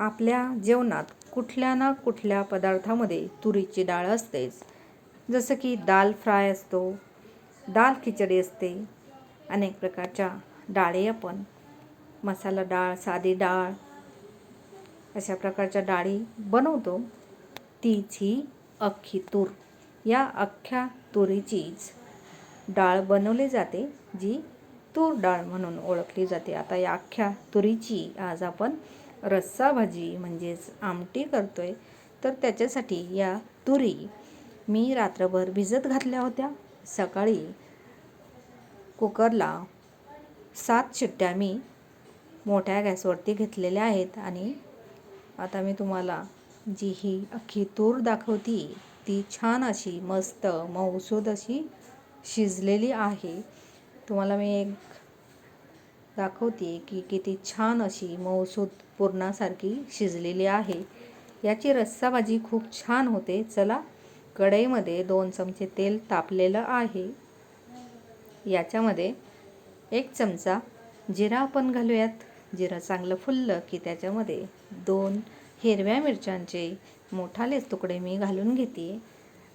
आपल्या जेवणात कुठल्या ना कुठल्या पदार्थामध्ये तुरीची डाळ असतेच. जसं की दाल फ्राय असतो दाल खिचडी असते अनेक प्रकारच्या डाळी आपण मसाला डाळ साधी डाळ अशा प्रकारच्या डाळी बनवतो. तीच ही अख्खी तूर. या अख्ख्या तुरीचीच डाळ बनवली जाते जी तूर डाळ म्हणून ओळखली जाते. आता या अख्ख्या तुरीची आज आपण रस्सा भाजी म्हणजेच आमटी करतो आहे तर त्याच्यासाठी या तुरी मी रात्रभर भिजत घातल्या होत्या. सकाळी कुकरला सात शिट्ट्या मी मोठ्या गॅसवरती घेतलेल्या आहेत आणि आता मी तुम्हाला जी ही अख्खी तूर दाखवती ती छान अशी मस्त मऊसूद अशी शिजलेली आहे. तुम्हाला मी एक दाखवते की किती छान अशी मऊसूद पुरणासारखी शिजलेली आहे. याची रस्साभाजी खूप छान होते. चला कढईमध्ये दोन चमचे तेल तापलेलं आहे. याच्यामध्ये एक चमचा जिरा आपण घालूयात. जिरा चांगलं फुललं की त्याच्यामध्ये दोन हिरव्या मिरच्यांचे मोठालेच तुकडे मी घालून घेते.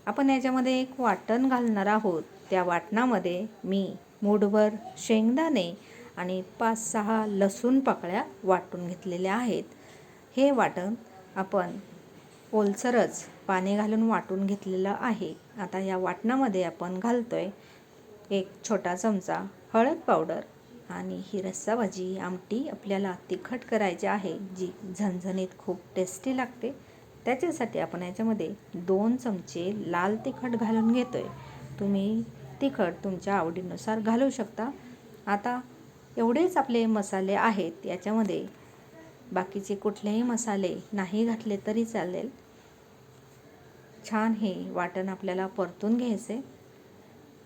आपण याच्यामध्ये एक वाटण घालणार आहोत. त्या वाटणामध्ये मी मूठभर शेंगदाणे आणि पाच सहा लसूण पाकळ्या वाटून घेतलेल्या आहेत. हे वाटण आपण ओलसरच पाणी घालून वाटून घेतलेलं आहे. आता या वाटणामध्ये आपण घालतो आहे एक छोटा चमचा हळद पावडर आणि ही रस्सा भाजी आमटी आपल्याला तिखट करायची आहे जी झणझणीत खूप टेस्टी लागते. त्याच्यासाठी आपण याच्यामध्ये दोन चमचे लाल तिखट घालून घेतो आहे तुम्ही तिखट तुमच्या आवडीनुसार घालू शकता. आता एवढेच आपले मसाले आहेत याच्यामध्ये. बाकीचे कुठलेही मसाले नाही घातले तरी चालेल. छान हे वाटण आपल्याला परतून घ्यायचे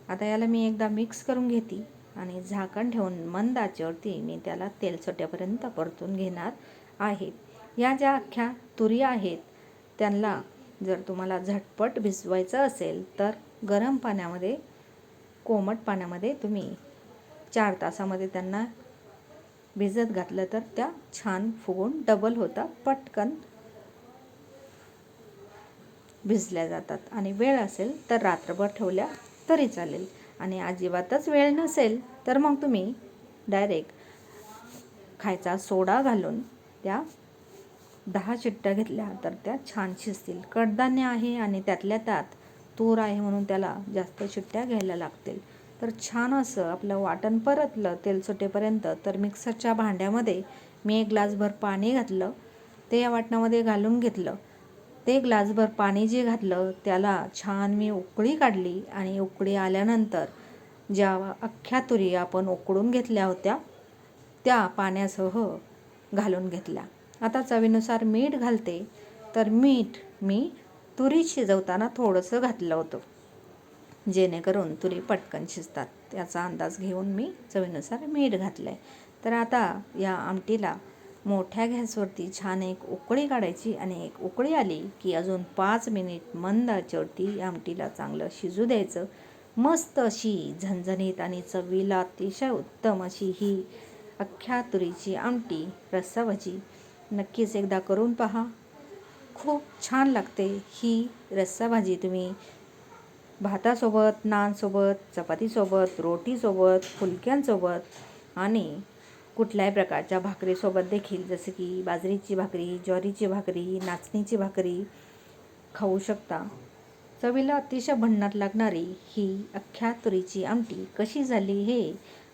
आता याला मी एकदा मिक्स करून घेते आणि झाकण ठेवून मंद आचेवरती मी त्याला तेलसोट्यापर्यंत परतून घेणार आहे. या ज्या अख्ख्या तुरी आहेत त्यांना जर तुम्हाला झटपट भिजवायचं असेल तर गरम पाण्यामध्ये कोमट पाण्यामध्ये तुम्ही चार तासामध्ये त्यांना भिजत घातलं तर त्या छान फुगून डबल होतात पटकन भिजल्या जातात. आणि वेळ असेल तर रात्रभर ठेवल्या तरी चालेल. आणि अजिबातच वेळ नसेल तर मग तुम्ही डायरेक्ट खायचा सोडा घालून त्या दहा चिट्ट्या घेतल्या तर त्या छान शिजतील. कडधान्य आहे आणि त्यातल्या त्यात तूर आहे म्हणून त्याला जास्त चिट्ट्या घ्यायला लागतील. तर छान असं आपलं वाटण परतलं तेल सुटेपर्यंत. तर मिक्सरच्या भांड्यामध्ये मी एक ग्लासभर पाणी घातलं ते या वाटणामध्ये घालून घेतलं. ते ग्लासभर पाणी जे घातलं त्याला छान मी उकळी काढली आणि उकळी आल्यानंतर ज्या अख्ख्या तुरी आपण उकडून घेतल्या होत्या त्या पाण्यासह घालून घेतल्या. आता चवीनुसार मीठ घालते. तर मीठ मी तुरी शिजवताना थोडंसं घातलं होतं. जेणेकरून तुरी पटकन शिजतात. त्याचा अंदाज घेऊन मी चवीनुसार मीठ घातलं आहे तर आता या आमटीला मोठ्या गॅसवरती छान एक उकळी काढायची आणि एक उकळी आली की अजून पाच मिनिट मंद आचेवरती आमटीला चांगलं शिजू द्यायचं. मस्त अशी झणझणीत आणि चवीला अतिशय उत्तम अशी ही अख्ख्या तुरीची आमटी रस्साभाजी नक्कीच एकदा करून पहा. खूप छान लागते ही रस्साभाजी. तुम्ही भातासोबत नानसोबत चपातीसोबत रोटीसोबत फुलक्यांसोबत आणि कुठल्याही प्रकारच्या भाकरीसोबत देखील जसं की बाजरीची भाकरी ज्वारीची भाकरी नाचणीची भाकरी खाऊ शकता. चवीला अतिशय भन्नाट लागणारी ही अख्ख्या तुरीची आमटी कशी झाली हे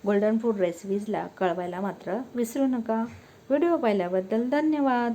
गोल्डन फूड रेसिपीजला कळवायला मात्र विसरू नका. व्हिडिओ पाहिल्याबद्दल धन्यवाद.